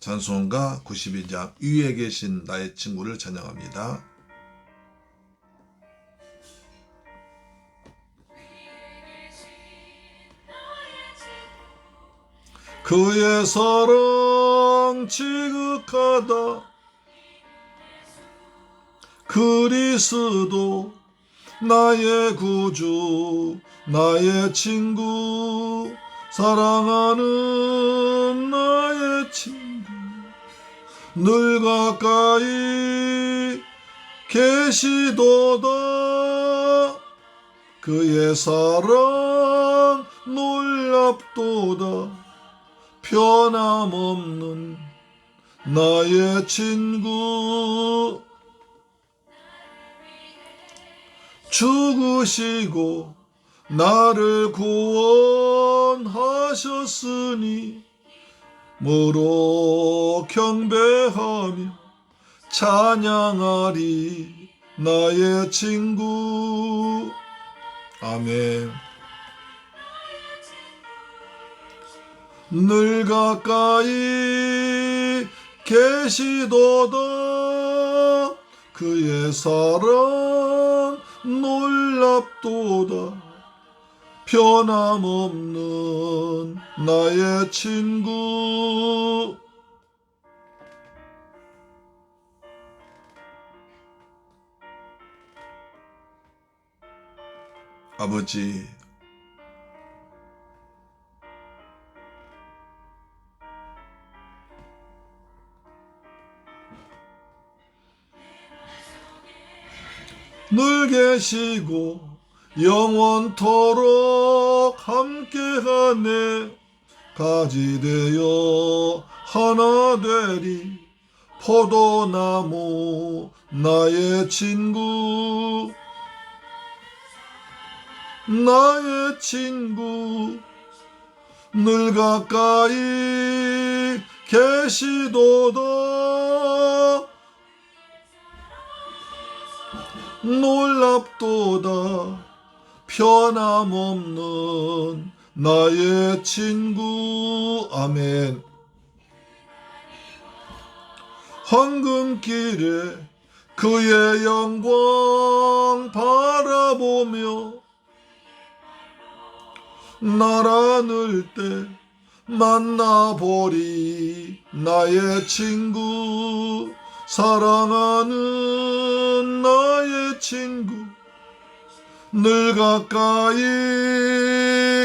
찬송가 92장 위에 계신 나의 친구를 찬양합니다. 그의 사랑 지극하다 그리스도 나의 구주 나의 친구 사랑하는 늘 가까이 계시도다. 그의 사랑 놀랍도다. 변함없는 나의 친구. 죽으시고 나를 구원하셨으니 무로 경배하며 찬양하리 나의 친구. 아멘. 늘 가까이 계시도다. 그의 사랑 놀랍도다 변함없는 나의 친구. 아버지 늘 계시고 영원토록 함께하네. 가지 되어 하나 되리. 포도나무 나의 친구. 나의 친구. 늘 가까이 계시도다. 놀랍도다 변함없는 나의 친구. 아멘. 황금길에 그의 영광 바라보며 날아늘 때 만나보리 나의 친구 사랑하는 나의 친구 늘 가까이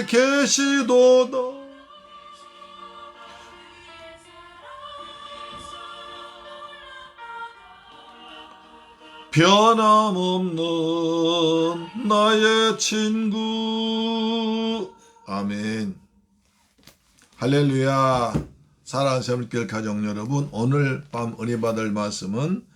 계시도다. 변함없는 나의 친구. 아멘. 할렐루야. 사랑하는 세물길 가족 여러분 오늘 밤 은혜 받을 말씀은 어,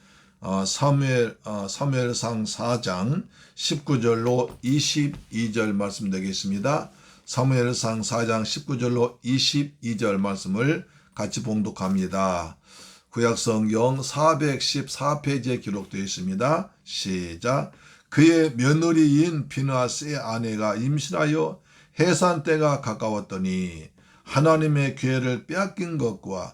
사무엘 어, 사무엘상 4장 19절로 22절 말씀 되겠습니다. 사무엘상 4장 19절로 22절 말씀을 같이 봉독합니다. 구약성경 414페이지에 기록되어 있습니다. 시작. 그의 며느리인 비나스의 아내가 임신하여 해산 때가 가까웠더니 하나님의 기회를 빼앗긴 것과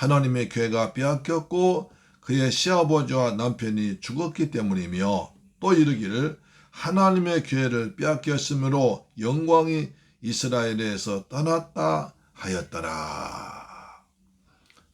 하나님의 교회가 빼앗겼고 그의 시아버지와 남편이 죽었기 때문이며 또 이르기를 하나님의 교회를 빼앗겼으므로 영광이 이스라엘에서 떠났다 하였더라.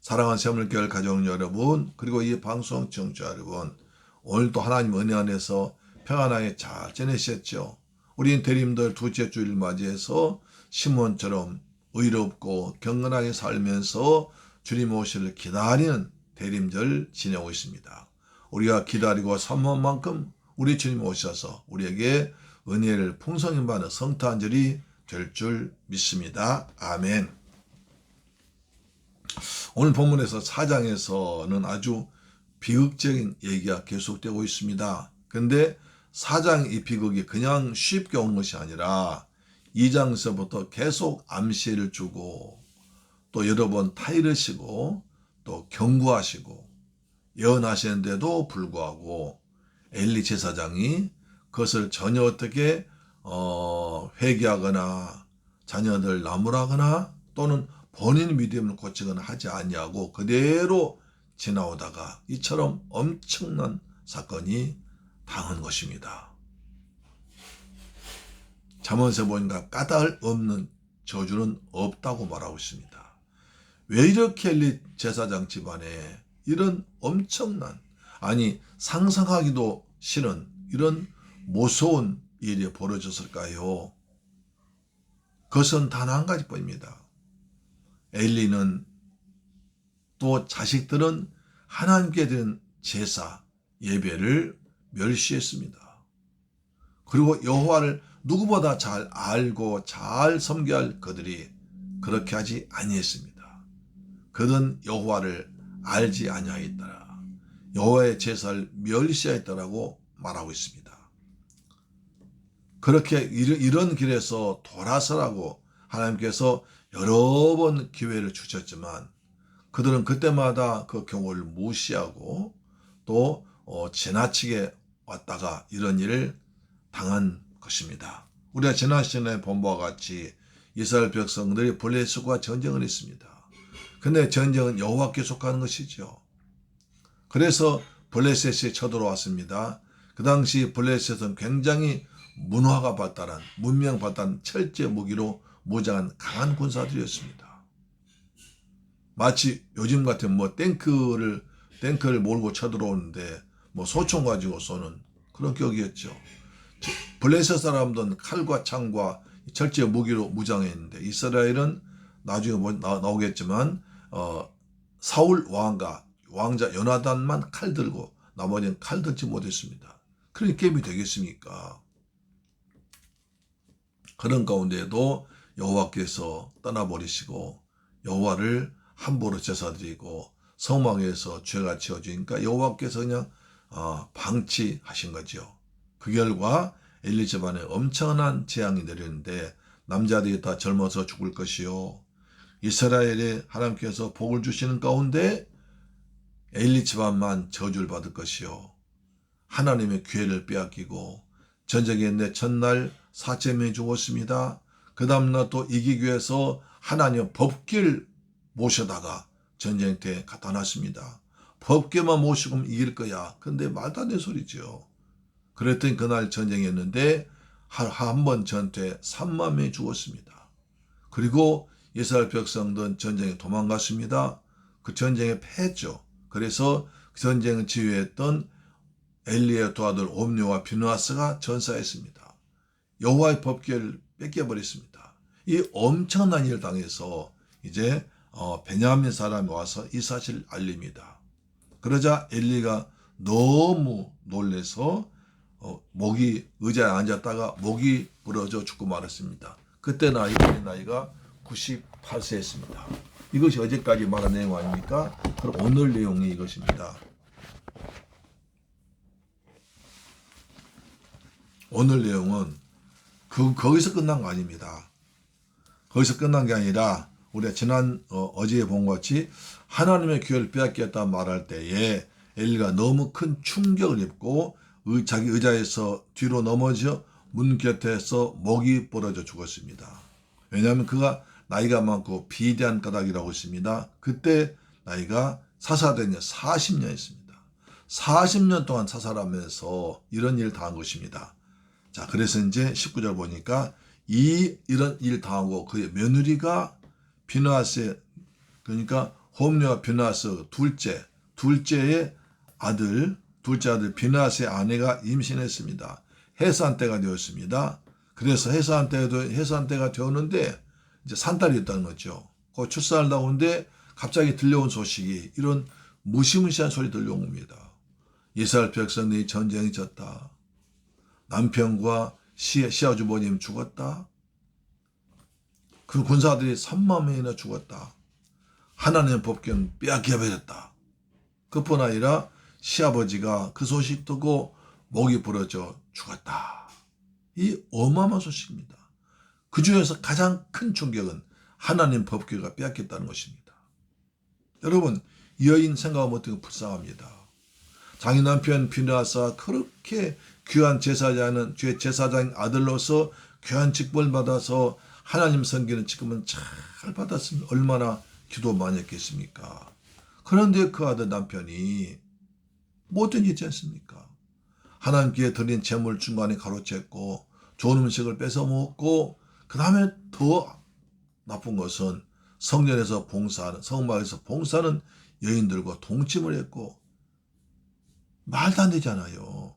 사랑하는 세물교회 가족 여러분 그리고 이 방송 청취자 여러분 오늘도 하나님 은혜 안에서 평안하게 잘 지내셨죠? 우리 대림들 두째 주일 맞이해서 시몬처럼 의롭고 경건하게 살면서 주님 오시를 기다리는 대림절 지내고 있습니다. 우리가 기다리고 선모한 만큼 우리 주님 오셔서 우리에게 은혜를 풍성히 받는 성탄절이 될 줄 믿습니다. 아멘. 오늘 본문에서 4장에서는 아주 비극적인 얘기가 계속되고 있습니다. 근데 4장 이 비극이 그냥 쉽게 온 것이 아니라 2장에서부터 계속 암시를 주고 또 여러 번 타이르시고 또 경고하시고 예언하시는데도 불구하고 엘리 제사장이 그것을 전혀 어떻게 어, 회개하거나 자녀들 나무라거나 또는 본인 믿음을 고치거나 하지 아니하고 그대로 지나오다가 이처럼 엄청난 사건이 당한 것입니다. 잠언서 보니까 까닭 없는 저주는 없다고 말하고 있습니다. 왜 이렇게 엘리 제사장 집안에 이런 엄청난 아니 상상하기도 싫은 이런 무서운 일이 벌어졌을까요? 그것은 단 한 가지뿐입니다. 엘리는 또 자식들은 하나님께 드린 제사 예배를 멸시했습니다. 그리고 여호와를 누구보다 잘 알고 잘 섬겨야 할 그들이 그렇게 하지 아니했습니다. 그는 여호와를 알지 아니하였더라. 여호와의 제사를 멸시하였다라고 말하고 있습니다. 그렇게 이런 길에서 돌아서라고 하나님께서 여러 번 기회를 주셨지만 그들은 그때마다 그 경고를 무시하고 또 어, 지나치게 왔다가 이런 일을 당한 것입니다. 우리가 지난 시간에 본 바와 같이 이스라엘 백성들이 블레셋과 전쟁을 했습니다. 근데 전쟁은 여호와께 속하는 것이죠. 그래서 블레셋이 쳐들어왔습니다. 그 당시 블레셋은 굉장히 문화가 발달한 문명 발달한 철제 무기로 무장한 강한 군사들이었습니다. 마치 요즘 같은 뭐 탱크를 탱크를 몰고 쳐들어오는데 뭐 소총 가지고 쏘는 그런 격이었죠. 블레셋 사람들은 칼과 창과 철제 무기로 무장했는데 이스라엘은 나중에 뭐 나, 나오겠지만 어, 사울 왕과 왕자 연하단만 칼 들고 나머지는 칼 들지 못했습니다. 그런 게임이 되겠습니까? 그런 가운데에도 여호와께서 떠나버리시고 여호와를 함부로 제사드리고 성망에서 죄가 지어지니까 여호와께서 그냥 어, 방치하신 거죠. 그 결과 엘리 집안에 엄청난 재앙이 내렸는데 남자들이 다 젊어서 죽을 것이요. 이스라엘에 하나님께서 복을 주시는 가운데 엘리 집안만 저주를 받을 것이요. 하나님의 기회를 빼앗기고 전쟁에 내 첫날 사체 명이 죽었습니다. 그 다음날 또 이기기 위해서 하나님 법길 모셔다가 전쟁 때 갖다 놨습니다. 법계만 모시고 이길 거야. 근데 말도 안 되는 소리죠. 그랬더니 그날 전쟁이었는데 한 번 전투에 3만 명이 죽었습니다. 그리고 이스라엘 백성들은 전쟁에 도망갔습니다. 그 전쟁에 패했죠. 그래서 그 전쟁을 지휘했던 엘리의 두 아들 옴뇨와 비누아스가 전사했습니다. 여호와의 법궤를 뺏겨버렸습니다. 이 엄청난 일을 당해서 이제 어, 베냐민 사람이 와서 이 사실을 알립니다. 그러자 엘리가 너무 놀래서 어, 목이 의자에 앉았다가 목이 부러져 죽고 말았습니다. 그때 나이 나이가 98세였습니다. 이것이 어제까지 말한 내용 아닙니까? 그럼 오늘 내용이 이것입니다. 오늘 내용은 그 거기서 끝난 거 아닙니다. 거기서 끝난 게 아니라 우리가 지난 어, 어제에 본것 같이 하나님의 기회를 빼앗겼다 말할 때에 엘리가 너무 큰 충격을 입고 의- 자기 의자에서 뒤로 넘어져 문 곁에서 목이 부러져 죽었습니다. 왜냐하면 그가 나이가 많고 비대한 까닭이라고 했습니다. 그때 나이가 사사된 지 40년이었습니다. 40년 동안 사살하면서 이런 일을 당한 것입니다. 자, 그래서 이제 19절 보니까 이 이런 일 당하고 그의 며느리가 비나스 그러니까 홈리와 비나스 둘째 둘째의 아들 둘째 아들 비나스의 아내가 임신했습니다. 해산 때가 되었습니다. 그래서 해산 때도 해산 때가 되었는데 이제 산딸이었다는 거죠. 그 출산을 나오는데 갑자기 들려온 소식이 이런 무시무시한 소리 들려온 겁니다. 이스라엘 백성들이 전쟁이 졌다. 남편과 시, 시아주버님 죽었다. 그 군사들이 3만 명이나 죽었다. 하나님의 법궤는 빼앗겨 버렸다. 그뿐 아니라 시아버지가 그 소식 듣고 목이 부러져 죽었다. 이 어마어마한 소식입니다. 그 중에서 가장 큰 충격은 하나님 법궤가 빼앗겼다는 것입니다. 여러분, 이 여인 생각하면 어떻게 불쌍합니다. 자기 남편 비나사 그렇게 귀한 제사장은 죄 제사장 아들로서 귀한 직분을 받아서 하나님 섬기는 직분은 잘 받았으면 얼마나 기도 많이 했겠습니까? 그런데 그 아들 남편이 못된 짓지 않습니까? 하나님께 드린 재물 중간에 가로챘고 좋은 음식을 뺏어 먹고 그 다음에 더 나쁜 것은 성전에서 봉사하는 성막에서 봉사하는 여인들과 동침을 했고 말도 안 되잖아요.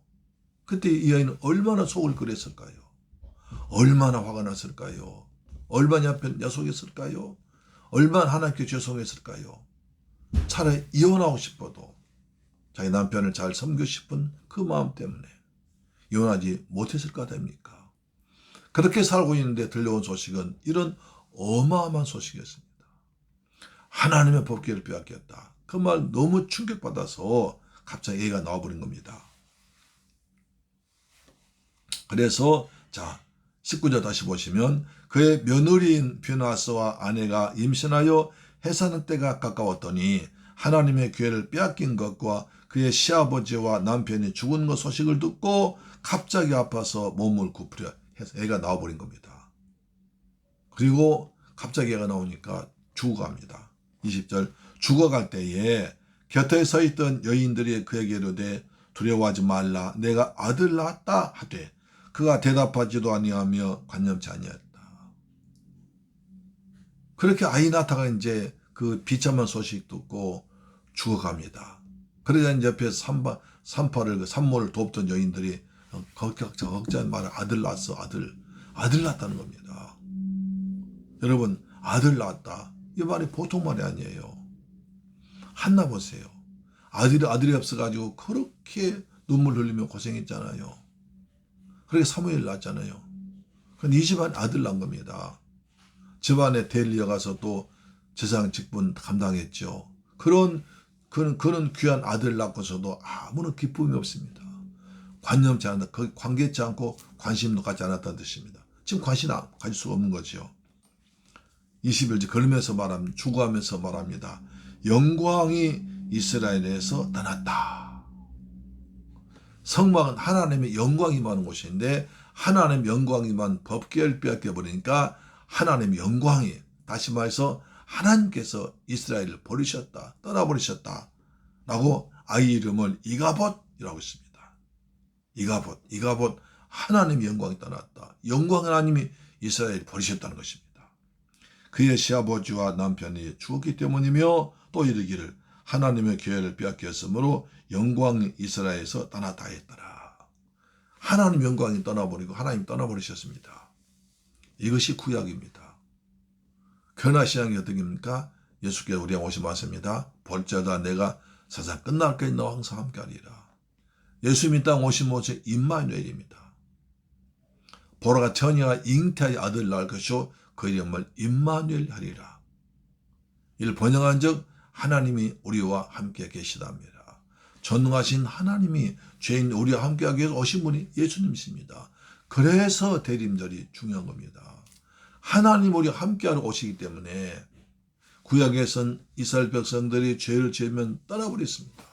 그때 이 여인은 얼마나 속을 끓였을까요? 얼마나 화가 났을까요? 얼마나 앞에 야속했을까요? 얼마나 하나님께 죄송했을까요? 차라리 이혼하고 싶어도 자기 남편을 잘 섬기고 싶은 그 마음 때문에 이혼하지 못했을 까 됩니까? 그렇게 살고 있는데 들려온 소식은 이런 어마어마한 소식이었습니다. 하나님의 법궤를 빼앗겼다. 그 말 너무 충격받아서 갑자기 얘가 나와버린 겁니다. 그래서 자 19절 다시 보시면 그의 며느리인 뷰나스와 아내가 임신하여 해사는 때가 가까웠더니 하나님의 기회를 빼앗긴 것과 그의 시아버지와 남편이 죽은 것 소식을 듣고 갑자기 아파서 몸을 굽으려 해서 애가 나와버린 겁니다. 그리고 갑자기 애가 나오니까 죽어갑니다. 20절 죽어갈 때에 곁에 서 있던 여인들이 그에게 이르되 두려워하지 말라 내가 아들 낳았다 하되 그가 대답하지도 아니하며 관념치 아니했다. 그렇게 아이 낳다가 이제 그 비참한 소식 듣고 죽어갑니다. 그러자 옆에서 산파, 산파를 그 산모를 돕던 여인들이 걱정 걱정 말아 아들 낳았어 아들 아들 낳았다는 겁니다. 여러분 아들 낳았다 이 말이 보통 말이 아니에요. 한나 보세요. 아들이 아들이 없어가지고 그렇게 눈물 흘리며 고생했잖아요. 그렇게 사무엘 낳았잖아요. 근데 이 집안 아들 낳은 겁니다. 집안에 델리어 가서 또 재상 직분 감당했죠. 그런 그런 그런 귀한 아들 낳고서도 아무런 기쁨이 없습니다. 관념치 않다, 그 관계치 않고 관심도 갖지 않았다는 뜻입니다. 지금 관심 안 가질 수가 없는 거죠. 21절 그러면서 말합니다. 죽어하면서 말합니다. 영광이 이스라엘에서 떠났다. 성막은 하나님의 영광이 많은 곳인데 하나님 영광이만 법계를 빼앗겨 버리니까 하나님의 영광이 다시 말해서 하나님께서 이스라엘을 버리셨다. 떠나버리셨다. 라고 아이 이름을 이가봇이라고 했습니다. 이가봇, 이가봇 하나님의 영광이 떠났다. 영광 하나님이 이스라엘을 버리셨다는 것입니다. 그의 시아버지와 남편이 죽었기 때문이며 또 이르기를 하나님의 교회를 빼앗겼으므로 영광이 이스라엘에서 떠났다 했더라. 하나님 영광이 떠나버리고 하나님 떠나버리셨습니다. 이것이 구약입니다. 변화시장이 어떻게입니까? 예수께서 우리랑 오신 말씀입니다. 볼자다 내가 세상 끝날까지 너와 항상 함께하리라. 예수님이 땅 오신 모습 임마누엘입니다. 보라가 처녀가 잉태의 아들 낳을 것이요 그 이름을 임마누엘 하리라. 이를 번영한 적 하나님이 우리와 함께 계시답니다. 전능하신 하나님이 죄인 우리와 함께하기 위해서 오신 분이 예수님이십니다. 그래서 대림절이 중요한 겁니다. 하나님 우리와 함께하러 오시기 때문에 구약에선 이스라엘 백성들이 죄를 지으면 떠나버렸습니다.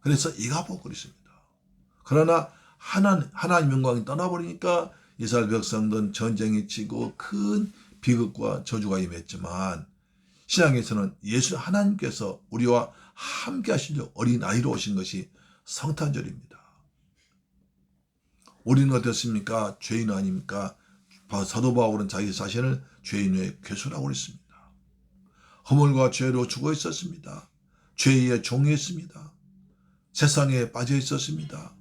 그래서 이가 보고 있습니다. 그러나 하나님, 하나님 영광이 떠나버리니까 이스라엘 백성들은 전쟁이 치고 큰 비극과 저주가 임했지만 신앙에서는 예수 하나님께서 우리와 함께 하시려 어린 아이로 오신 것이 성탄절입니다. 우리는 어떻습니까? 죄인 아닙니까? 바- 사도 바울은 자기 자신을 죄인의 괴수라고 그랬습니다. 허물과 죄로 죽어 있었습니다. 죄의 종이었습니다. 세상에 빠져 있었습니다.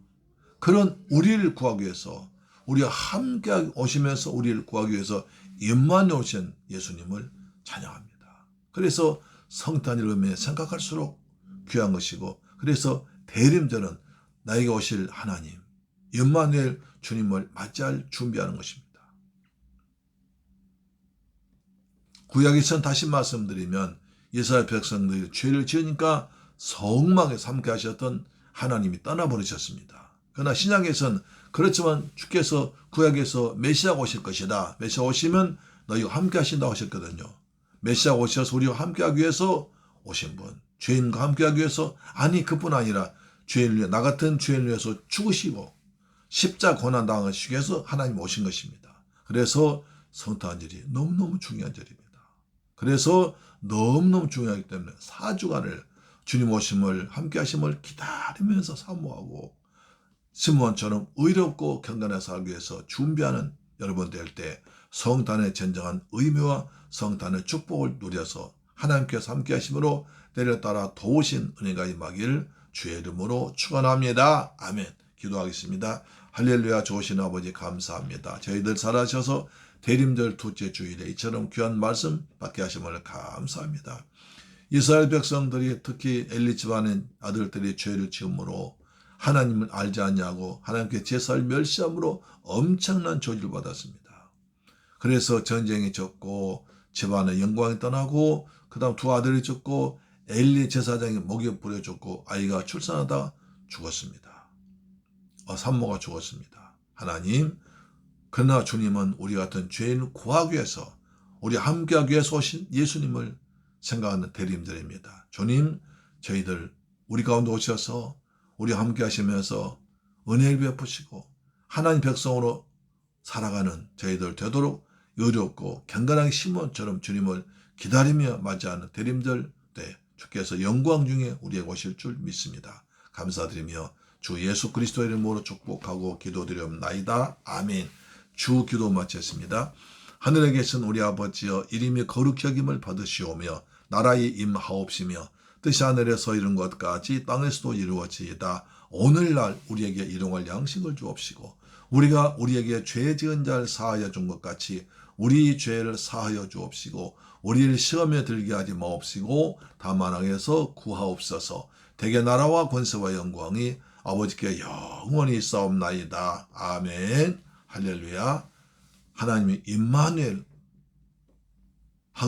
그런 우리를 구하기 위해서 우리와 함께 오시면서 우리를 구하기 위해서 임만에 오신 예수님을 찬양합니다. 그래서 성탄을 의미해 생각할수록 귀한 것이고 그래서 대림절은 나에게 오실 하나님 임마누엘 주님을 맞이할 준비하는 것입니다. 구약에선 다시 말씀드리면 이스라엘 백성들이 죄를 지으니까 성막에 삼게 하셨던 하나님이 떠나버리셨습니다. 그러나 신약에선 그렇지만 주께서 구약에서 메시아가 오실 것이다. 메시아 오시면 너희와 함께 하신다고 하셨거든요. 메시아가 오셔서 우리와 함께 하기 위해서 오신 분. 죄인과 함께 하기 위해서 아니 그뿐 아니라 죄인을 위해 나 같은 죄인을 위해서 죽으시고 십자 고난 당하시기 위해서 하나님 오신 것입니다. 그래서 성탄절이 너무너무 중요한 절입니다. 그래서 너무너무 중요하기 때문에 사주간을 주님 오심을 함께 하심을 기다리면서 사모하고 시몬처럼 의롭고 경건하게 살기 위해서 준비하는 여러분 될 때 성탄의 진정한 의미와 성탄의 축복을 누려서 하나님께서 함께 하심으로 때를 따라 도우신 은혜가 임하길 주의 이름으로 축원합니다. 아멘. 기도하겠습니다. 할렐루야 좋으신 아버지 감사합니다. 저희들 살아셔서 대림절 둘째 주일에 이처럼 귀한 말씀 받게 하심을 감사합니다. 이스라엘 백성들이 특히 엘리 집안의 아들들이 죄를 지음으로 하나님을 알지 않냐고 하나님께 제사를 멸시함으로 엄청난 저주를 받았습니다. 그래서 전쟁이 졌고 집안의 영광이 떠나고 그 다음 두 아들이 죽고 엘리 제사장이 목에 불에 죽고 아이가 출산하다 죽었습니다. 어, 산모가 죽었습니다. 하나님 그러나 주님은 우리 같은 죄인을 구하기 위해서 우리 함께하기 위해서 오신 예수님을 생각하는 대림절입니다. 주님 저희들 우리 가운데 오셔서 우리 함께 하시면서 은혜를 베푸시고 하나님 백성으로 살아가는 저희들 되도록 의롭고 경건한 시몬처럼 주님을 기다리며 맞이하는 대림절 때 주께서 영광 중에 우리에게 오실 줄 믿습니다. 감사드리며 주 예수 그리스도 이름으로 축복하고 기도드리옵나이다. 아멘. 주 기도 마쳤습니다. 하늘에 계신 우리 아버지여 이름이 거룩히 여김을 받으시오며 나라의 임하옵시며 뜻이 하늘에서 이룬 것 같이 땅에서도 이루어지이다. 오늘날 우리에게 일용할 양식을 주옵시고 우리가 우리에게 죄 지은 자를 사하여 준 것 같이 우리 죄를 사하여 주옵시고 우리를 시험에 들게 하지 마옵시고 다만 악에서 구하옵소서 대개 나라와 권세와 영광이 아버지께 영원히 있사옵나이다. 아멘. 할렐루야. 하나님이 임마누엘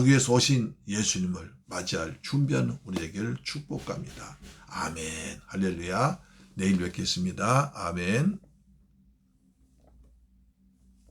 위해서 오신 예수님을 맞이할 준비하는 우리에게를 축복합니다. 아멘. 할렐루야. 내일 뵙겠습니다. 아멘.